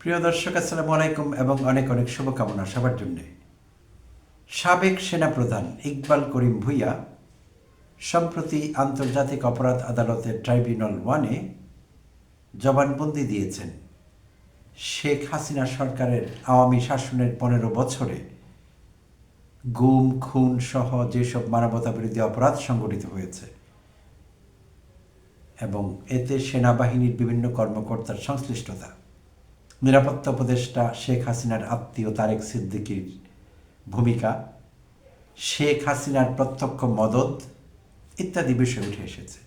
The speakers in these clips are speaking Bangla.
প্রিয় দর্শক, আসসালামু আলাইকুম এবং অনেক অনেক শুভকামনা সবার জন্যে। সাবেক সেনাপ্রধান ইকবাল করিম ভুইয়া সম্প্রতি আন্তর্জাতিক অপরাধ আদালতের ট্রাইব্যুনাল ওয়ানে জবানবন্দি দিয়েছেন। শেখ হাসিনা সরকারের আওয়ামী শাসনের পনেরো বছরে গুম, খুন সহ যেসব মানবতা বিরোধী অপরাধ সংগঠিত হয়েছে এবং এতে সেনাবাহিনীর বিভিন্ন কর্মকর্তার সংশ্লিষ্টতা নিরাপত্তা উপদেষ্টা শেখ হাসিনার আত্মীয় তারেক সিদ্দিকীর ভূমিকা, শেখ হাসিনার প্রত্যক্ষ মদত ইত্যাদি বিষয় উঠে এসেছে।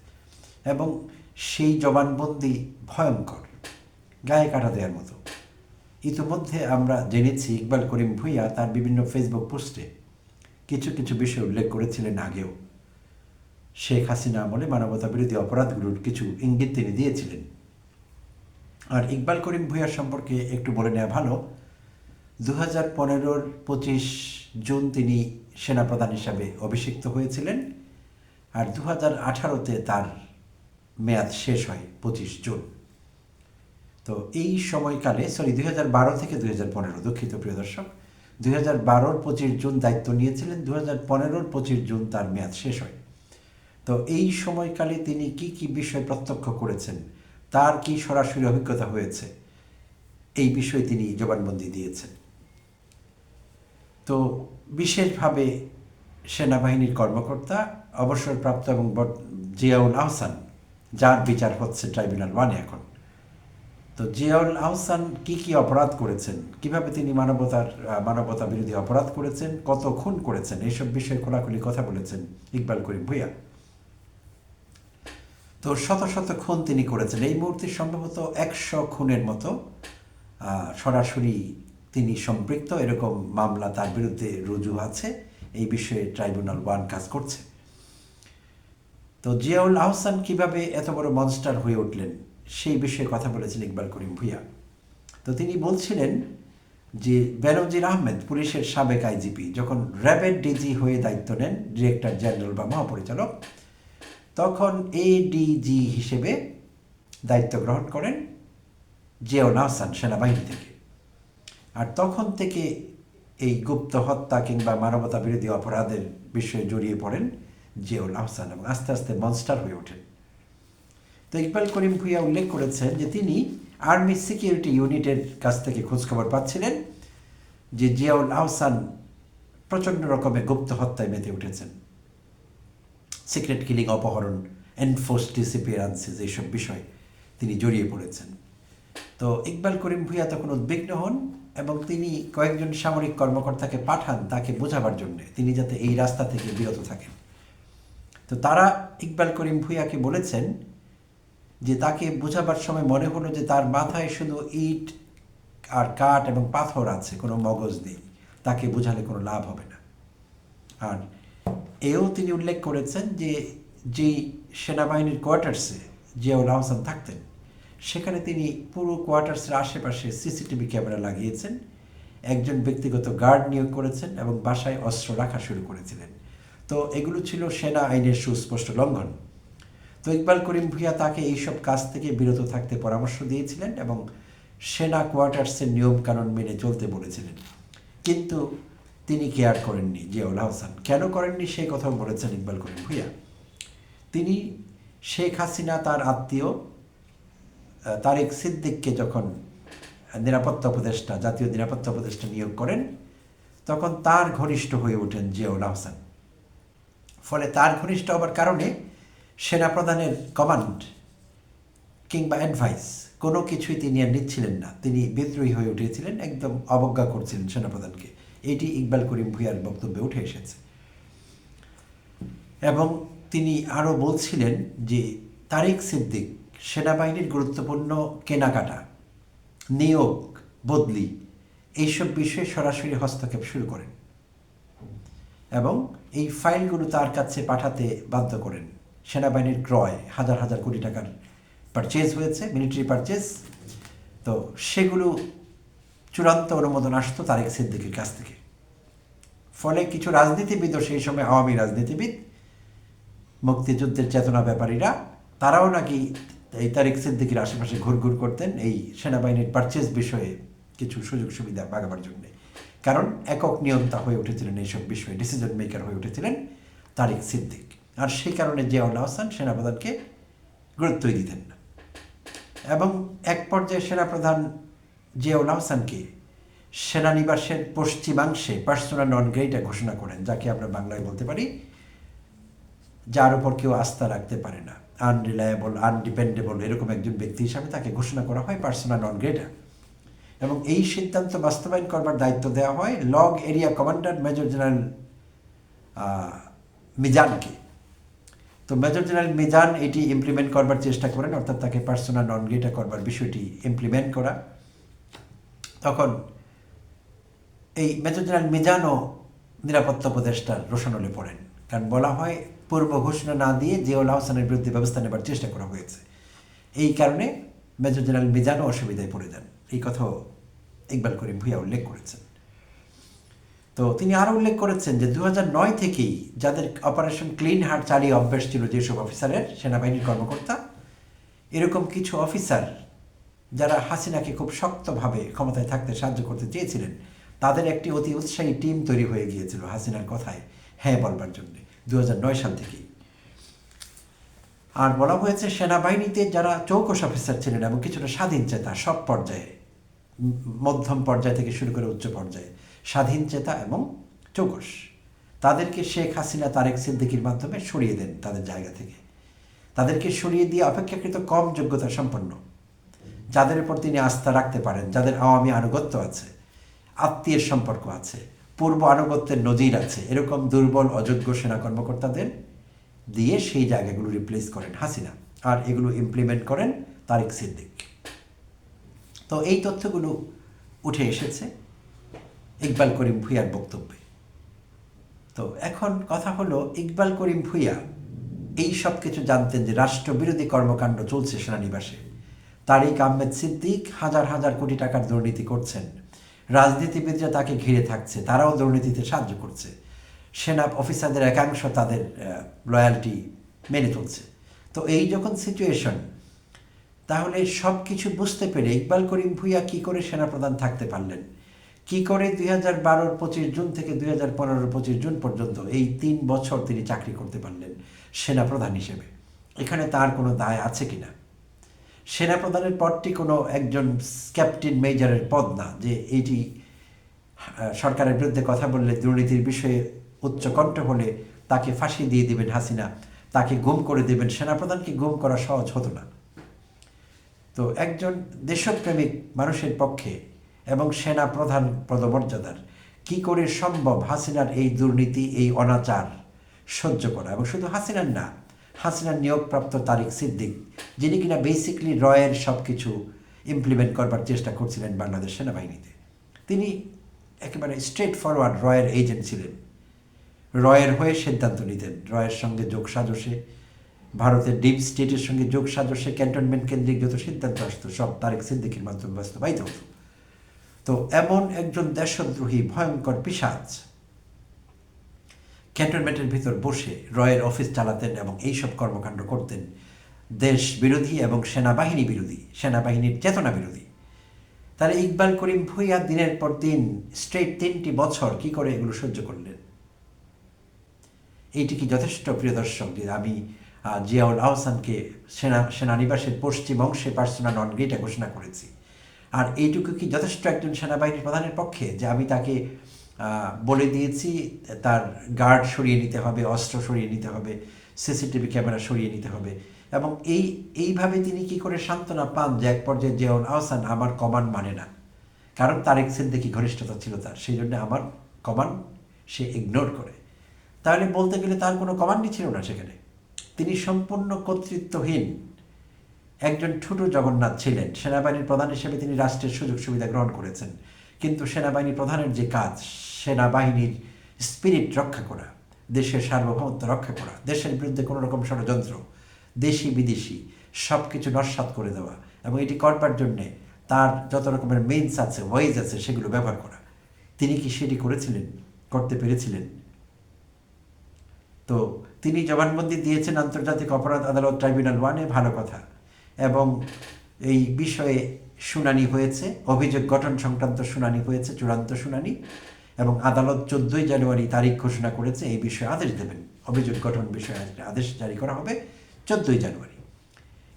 এবং সেই জবানবন্দি ভয়ঙ্কর, গায়ে কাটা দেওয়ার মতো। ইতিমধ্যে আমরা জেনেছি ইকবাল করিম ভুইয়া তার বিভিন্ন ফেসবুক পোস্টে কিছু কিছু বিষয় উল্লেখ করেছিলেন আগেও। শেখ হাসিনা আমলে মানবতা বিরোধী অপরাধগুলোর কিছু ইঙ্গিত তিনি দিয়েছিলেন। আর ইকবাল করিম ভুইয়ার সম্পর্কে একটু বলে নেওয়া ভালো। দু হাজার পনেরোর পঁচিশ জুন তিনি সেনাপ্রধান হিসাবে অভিষিক্ত হয়েছিলেন আর দু হাজার আঠারোতে তার মেয়াদ শেষ হয় পঁচিশ জুন। তো এই সময়কালে সরি দুই হাজার বারো থেকে দুই হাজার পনেরো, দুঃখিত প্রিয় দর্শক দুই হাজার বারোর পঁচিশ জুন দায়িত্ব নিয়েছিলেন দু হাজার পনেরোর পঁচিশ জুন তার মেয়াদ শেষ হয়। তো এই সময়কালে তিনি কি কি বিষয় প্রত্যক্ষ করেছেন তার কি সরাসরি অভিজ্ঞতা হয়েছে? এই বিষয়ে তিনি জবানবন্দি দিয়েছেন। তো বিশেষভাবে সেনাবাহিনীর কর্মকর্তা, অবসরপ্রাপ্ত এবং জিয়াউল আহসান, যার বিচার হচ্ছে ট্রাইব্যুনাল ওয়ানে এখন। তো জিয়াউল আহসান কি কি অপরাধ করেছেন? কীভাবে তিনি মানবতার মানবতা বিরোধী অপরাধ করেছেন? কত খুন করেছেন? এইসব বিষয়ে খোলাখুলি কথা বলেছেন ইকবাল করিম ভুইয়া। তো শত শত খুন তিনি করেছেন। এই মুহূর্তে সম্ভবত একশো খুনের মতো সরাসরি তিনি সম্পৃক্ত। এরকম মামলা তার বিরুদ্ধে রুজু আছে। এই বিষয়ে ট্রাইব্যুনাল ওয়ান কাজ করছে। তো জিয়াউল আহসান কীভাবে এত বড় মনস্টার হয়ে উঠলেন, সেই বিষয়ে কথা বলেছেন ইকবাল করিম ভুইয়া। তো তিনি বলছিলেন যে, বেনজির আহমেদ পুলিশের সাবেক আইজিপি, যখন র্যাবের ডিজি হয়ে দায়িত্ব নেন, ডিরেক্টর জেনারেল বা মহাপরিচালক তখন এডিজি হিসেবে দায়িত্ব গ্রহণ করেন জিয়াউল আহসান সেনাবাহিনী থেকে। আর তখন থেকে এই গুপ্ত হত্যা কিংবা মানবতা বিরোধী অপরাধের বিষয়ে জড়িয়ে পড়েন জিয়াউল আহসান এবং আস্তে আস্তে মনস্টার হয়ে ওঠেন। তো ইকবাল করিম ভুইয়া উল্লেখ করেছেন যে তিনি আর্মি সিকিউরিটি ইউনিটের কাছ থেকে খোঁজখবর পাচ্ছিলেন যে জিয়াউল আহসান প্রচণ্ড রকমের গুপ্ত হত্যায় মেতে উঠেছেন। সিক্রেট কিলিং অপহরণ এনফোর্স ডিসিপিয়ারেন্সেস এইসব বিষয় তিনি জড়িয়ে পড়েছেন। তো ইকবাল করিম ভুইয়া তখন উদ্বিগ্ন হন এবং তিনি কয়েকজন সামরিক কর্মকর্তাকে পাঠান তাকে বোঝাবার জন্য। তিনি যাতে এই রাস্তা থেকে বিরত থাকেন। তো তারা ইকবাল করিম ভুইয়াকে বলেছেন যে তাকে বোঝাবার সময় মনে হলো যে তার মাথায় শুধু ইট আর কাঠ এবং পাথর আছে, কোনো মগজ নেই। তাকে বোঝালে কোনো লাভ হবে না। আর এও তিনি উল্লেখ করেছেন যে যেই সেনাবাহিনীর কোয়ার্টার্সে জিয়াউল আহসান থাকতেন, সেখানে তিনি পুরো কোয়ার্টার্সের আশেপাশে সিসিটিভি ক্যামেরা লাগিয়েছেন, একজন ব্যক্তিগত গার্ড নিয়োগ করেছেন এবং বাসায় অস্ত্র রাখা শুরু করেছিলেন। তো এগুলো ছিল সেনা আইনের সুস্পষ্ট লঙ্ঘন। তো ইকবাল করিম ভুইয়া তাকে এইসব কাজ থেকে বিরত থাকতে পরামর্শ দিয়েছিলেন এবং সেনা কোয়ার্টার্সের নিয়মকানুন মেনে চলতে বলেছিলেন। কিন্তু তিনি কেয়ার করেননি জিয়াউল আহসান কেন করেননি? সেই কথাও বলেছেন ইকবাল করিম ভুইয়া। তিনি শেখ হাসিনা তার আত্মীয় তারেক সিদ্দিককে যখন নিরাপত্তা উপদেষ্টা, জাতীয় নিরাপত্তা উপদেষ্টা নিয়োগ করেন, তখন তার ঘনিষ্ঠ হয়ে ওঠেন জিয়াউল আহসান ফলে তার ঘনিষ্ঠ হবার কারণে সেনাপ্রধানের কমান্ড কিংবা অ্যাডভাইস কোনো কিছুই তিনি আর নিচ্ছিলেন না। তিনি বিদ্রোহী হয়ে উঠেছিলেন, একদম অবজ্ঞা করছিলেন সেনাপ্রধানকে। এটি ইকবাল করিম ভুইয়ার বক্তব্যে উঠে এসেছে। এবং তিনি আরও বলছিলেন যে তারিক সিদ্দিক সেনাবাহিনীর গুরুত্বপূর্ণ কেনাকাটা, নিয়োগ, বদলি এইসব বিষয়ে সরাসরি হস্তক্ষেপ শুরু করেন এবং এই ফাইলগুলো তার কাছে পাঠাতে বাধ্য করেন। সেনাবাহিনীর ক্রয় হাজার হাজার কোটি টাকার পারচেজ হয়েছে মিলিটারি পারচেজ তো সেগুলো চূড়ান্ত অনুমোদন আসতো তারেক সিদ্দিকের কাছ থেকে। ফলে কিছু রাজনীতিবিদও সেই সময় আওয়ামী রাজনীতিবিদ, মুক্তিযুদ্ধের চেতনা ব্যাপারীরা, তারাও নাকি এই তারিক সিদ্দিকির আশেপাশে ঘুরঘুর করতেন এই সেনাবাহিনীর পারচেজ বিষয়ে কিছু সুযোগ সুবিধা বাগাবার জন্যে। কারণ একক নিয়ন্তা হয়ে উঠেছিলেন এইসব বিষয়ে ডিসিশন মেকার হয়ে উঠেছিলেন তারিক সিদ্দিক। আর সেই কারণে জিয়াউল আহসান সেনাপ্রধানকে গুরুত্বই দিতেন না। এবং এক পর্যায়ে সেনাপ্রধান জিয়াউল আহসানকে সেনানিবাসের পশ্চিমাংশে পার্সোনাল নন গ্রেটা ঘোষণা করেন, যাকে আমরা বাংলায় বলতে পারি, যার উপর কেউ আস্থা রাখতে পারে না। আনরিলায়েবল আনডিপেন্ডেবল এরকম একজন ব্যক্তি হিসাবে তাকে ঘোষণা করা হয় পার্সোনাল নন গ্রেটা এবং এই সিদ্ধান্ত বাস্তবায়ন করবার দায়িত্ব দেওয়া হয় log area commander major general মিজানকে। তো মেজর জেনারেল মিজান এটি ইমপ্লিমেন্ট করবার চেষ্টা করেন, অর্থাৎ তাকে পার্সোনাল নন গ্রেটা করবার বিষয়টি ইমপ্লিমেন্ট করা। তখন এই মেজর জেনারেল মিজানও নিরাপত্তা উপদেষ্টার রোশনলে পড়েন। কারণ বলা হয়, পূর্ব ঘোষণা না দিয়ে জিয়াউল আহসানের বিরুদ্ধে ব্যবস্থা নেবার চেষ্টা করা হয়েছে। এই কারণে মেজর জেনারেল মিজানও অসুবিধায় পড়ে যান। এই কথাও ইকবাল করিম ভুইয়া উল্লেখ করেছেন। তো তিনি আরও উল্লেখ করেছেন যে দু নয় থেকেই যাদের অপারেশন ক্লিন হার্ট চালিয়ে অভ্যাস ছিল যেসব অফিসারের, সেনাবাহিনীর কর্মকর্তা, এরকম কিছু অফিসার যারা হাসিনাকে খুব শক্তভাবে ক্ষমতায় থাকতে সাহায্য করতে চেয়েছিলেন, তাদের একটি অতি উৎসাহী টিম তৈরি হয়ে গিয়েছিল হাসিনার কথায় হ্যাঁ বলবার জন্য। দু হাজার নয় সাল থেকেই। আর বলা হয়েছে, সেনাবাহিনীতে যারা চৌকস অফিসার ছিলেন এবং কিছুটা স্বাধীন চেতা, সব পর্যায়ে, মধ্যম পর্যায় থেকে শুরু করে উচ্চ পর্যায়ে, স্বাধীন চেতা এবং চৌকস। তাদেরকে শেখ হাসিনা, তারেক সিদ্দিকির মাধ্যমে সরিয়ে দেন তাদের জায়গা থেকে। তাদেরকে সরিয়ে দিয়ে অপেক্ষাকৃত কম যোগ্যতা সম্পন্ন। যাদের উপর তিনি আস্থা রাখতে পারেন, যাদের আওয়ামী আনুগত্য আছে, আত্মীয়ের সম্পর্ক আছে, পূর্ব আনুগত্যের নজির আছে, এরকম দুর্বল, অযোগ্য সেনা কর্মকর্তাদের দিয়ে সেই জায়গাগুলো রিপ্লেস করেন হাসিনা আর এগুলো ইমপ্লিমেন্ট করেন তারিক সিদ্দিক। তো এই তথ্যগুলো উঠে এসেছে ইকবাল করিম ভুইয়ার বক্তব্যে। তো এখন কথা হলো, ইকবাল করিম ভুইয়া এই সব কিছু জানতেন যে রাষ্ট্রবিরোধী কর্মকাণ্ড চলছে সেনানিবাসে। তারিক আহমেদ সিদ্দিক হাজার হাজার কোটি টাকার দুর্নীতি করছেন। রাজনীতিবিদরা তাকে ঘিরে থাকছে, তারাও দুর্নীতিতে সাহায্য করছে। সেনা অফিসারদের একাংশ তাদের লয়ালটি মেনে চলছে। তো এই যখন সিচুয়েশন তাহলে সব কিছু বুঝতে পেরে ইকবাল করিম ভুইয়া কী করে সেনাপ্রধান থাকতে পারলেন? কি করে দুই হাজার বারোর পঁচিশ জুন থেকে দুই হাজার পনেরোর পঁচিশ জুন পর্যন্ত এই তিন বছর তিনি চাকরি করতে পারলেন সেনাপ্রধান হিসেবে? এখানে তার কোনো দায় আছে কি না প্রধানের পদটি কোনো একজন ক্যাপ্টেন মেজরের পদ না, যে এটি সরকারের বিরুদ্ধে কথা বললে, দুর্নীতির বিষয়ে উচ্চকণ্ঠ হলে তাকে ফাঁসি দিয়ে দিবেন হাসিনা, তাকে গুম করে দেবেন, সেনাপ্রধানকে গুম করা সহজ হতো না। তো একজন দেশপ্রেমিক মানুষের পক্ষে এবং সেনা প্রধান পদমর্যাদার কি করে সম্ভব হাসিনার এই দুর্নীতি, এই অনাচার সহ্য করা? এবং শুধু হাসিনার না হাসিনার নিয়োগপ্রাপ্ত তারিক সিদ্দিক, যিনি কিনা বেসিকলি রয়ের সব কিছু ইমপ্লিমেন্ট করবার চেষ্টা করছিলেন বাংলাদেশ সেনাবাহিনীতে। তিনি একেবারে স্ট্রেট ফরওয়ার্ড রয়ের এজেন্ট ছিলেন। রয়ের হয়ে সিদ্ধান্ত নিতেন। রয়ের সঙ্গে যোগ সাজসে, ভারতের ডিপ স্টেটের সঙ্গে যোগ সাজসে ক্যান্টনমেন্ট কেন্দ্রিক যত সিদ্ধান্ত আসতো, সব তারেক সিদ্দিকের মাধ্যমে বাস্তবায়িত হতো। তো এমন একজন দেশদ্রোহী, ভয়ঙ্কর পিসাজ ক্যান্টনমেন্টের ভিতর বসে রয়ের অফিস চালাতেন এবং এইসব কর্মকাণ্ড করতেন। দেশ বিরোধী এবং সেনাবাহিনী বিরোধী, সেনাবাহিনীর চেতনা বিরোধী। তাহলে ইকবাল করিম ভুইয়া দিনের পর দিন স্ট্রেট তিনটি বছর কি করে এগুলো সহ্য করলেন? এইটি কি যথেষ্ট, প্রিয় দর্শক, যে আমি জিয়াউল আহসানকে সেনা, সেনানিবাসের পশ্চিম অংশে পার্সোনাল নন গেটা ঘোষণা করেছি? আর এইটুকু কি যথেষ্ট একজন সেনাবাহিনীর প্রধানের পক্ষে, যে আমি তাকে বলে দিয়েছি, তার গার্ড সরিয়ে নিতে হবে, অস্ত্র সরিয়ে নিতে হবে সিসিটিভি ক্যামেরা সরিয়ে নিতে হবে। এবং এই, এইভাবে তিনি কি করে সান্ত্বনা পান যে এক পর্যায়ে জিয়াউল আহসান আমার কমান্ড মানে না? কারণ তারেক সিদ্দিকি ঘনিষ্ঠতা ছিল তার? সেই জন্য আমার কমান্ড সে ইগনোর করে। তাহলে বলতে গেলে তার কোনো কমান্ডই ছিল না সেখানে। তিনি সম্পূর্ণ কর্তৃত্বহীন একজন ঠুটু জগন্নাথ ছিলেন। সেনাবাহিনীর প্রধান হিসেবে তিনি রাষ্ট্রের সুযোগ সুবিধা গ্রহণ করেছেন। কিন্তু সেনাবাহিনী প্রধানের যে কাজ, সেনাবাহিনীর স্পিরিট রক্ষা করা, দেশের সার্বভৌমত্ব রক্ষা করা, দেশের বিরুদ্ধে কোনো রকম ষড়যন্ত্র, দেশি বিদেশি সব কিছু নস্বাত করে দেওয়া এবং এটি করবার জন্যে তার যত রকমের মেইনস আছে ওয়েজ আছে, সেগুলো ব্যবহার করা। তিনি কি সেটি করেছিলেন, করতে পেরেছিলেন? তো তিনি জবানবন্দি দিয়েছেন আন্তর্জাতিক অপরাধ আদালত ট্রাইব্যুনাল ওয়ানে, ভালো কথা। এবং এই বিষয়ে শুনানি হয়েছে, অভিযোগ গঠন সংক্রান্ত শুনানি হয়েছে, চূড়ান্ত শুনানি, এবং আদালত চোদ্দই জানুয়ারি তারিখ ঘোষণা করেছে, এই বিষয়ে আদেশ দেবেন। অভিযোগ গঠন বিষয়ে আদেশ জারি করা হবে চোদ্দই জানুয়ারি।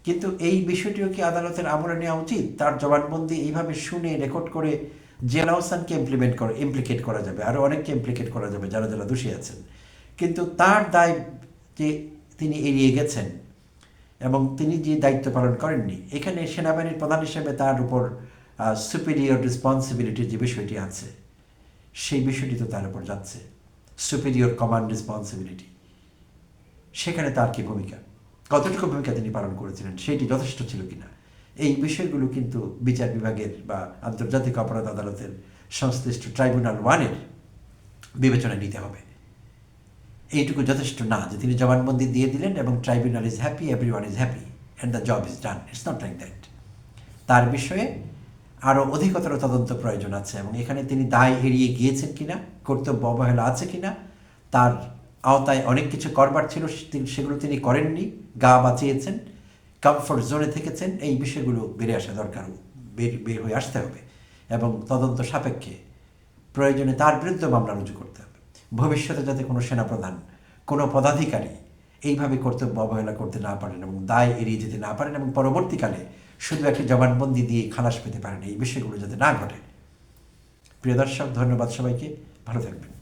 কিন্তু এই বিষয়টিও কি আদালতের আমলে নেওয়া উচিত? তার জবানবন্দি এইভাবে শুনে রেকর্ড করে জেলা হোসানকে ইমপ্লিমেন্ট করা ইমপ্লিকেট করা যাবে আরও অনেককে ইমপ্লিকেট করা যাবে, যারা যারা দোষী আছেন। কিন্তু তার দায় যে তিনি এড়িয়ে গেছেন এবং তিনি যে দায়িত্ব পালন করেননি, এখানে সেনাবাহিনীর প্রধান হিসেবে তার উপর সুপিরিয়র রেসপন্সিবিলিটির যে বিষয়টি আছে, সেই বিষয়টি তো তার উপর যাচ্ছে। সুপিরিয়র কমান্ড রেসপন্সিবিলিটি সেখানে তার কি ভূমিকা? কতটুকু ভূমিকা তিনি পালন করেছিলেন, সেটি যথেষ্ট ছিল কিনা? এই বিষয়গুলো কিন্তু বিচার বিভাগের বা আন্তর্জাতিক অপরাধ আদালতের সংশ্লিষ্ট ট্রাইব্যুনাল ওয়ানের বিবেচনায় নিতে হবে। এইটুকু যথেষ্ট না যে তিনি জবানবন্দি দিয়ে দিলেন এবং tribunal is happy everyone is happy and the job is done it's not like that তার বিষয়ে আরও অধিকতর তদন্ত প্রয়োজন আছে এবং এখানে তিনি দায় এড়িয়ে গিয়েছেন কিনা, কর্তব্য অবহেলা আছে কিনা, তার আওতায় অনেক কিছু করবার ছিল সেগুলো তিনি করেননি, গা বাঁচিয়েছেন কমফোর্ট জোনে থেকেছেন, এই বিষয়গুলো বেড়ে আসা দরকার, বের বের হয়ে আসতে হবে এবং তদন্ত সাপেক্ষে প্রয়োজনে তার বিরুদ্ধে মামলা রুজু করতে হবে। ভবিষ্যতে যাতে কোনো সেনাপ্রধান, কোনো পদাধিকারী এইভাবে কর্তব্য অবহেলা করতে না পারেন এবং দায় এড়িয়ে যেতে না পারেন এবং পরবর্তীকালে শুধু একটি জবানবন্দি দিয়ে খালাস পেতে পারেন, এই বিষয়গুলো যাতে না ঘটে। প্রিয় দর্শক, ধন্যবাদ সবাইকে। ভালো থাকবেন।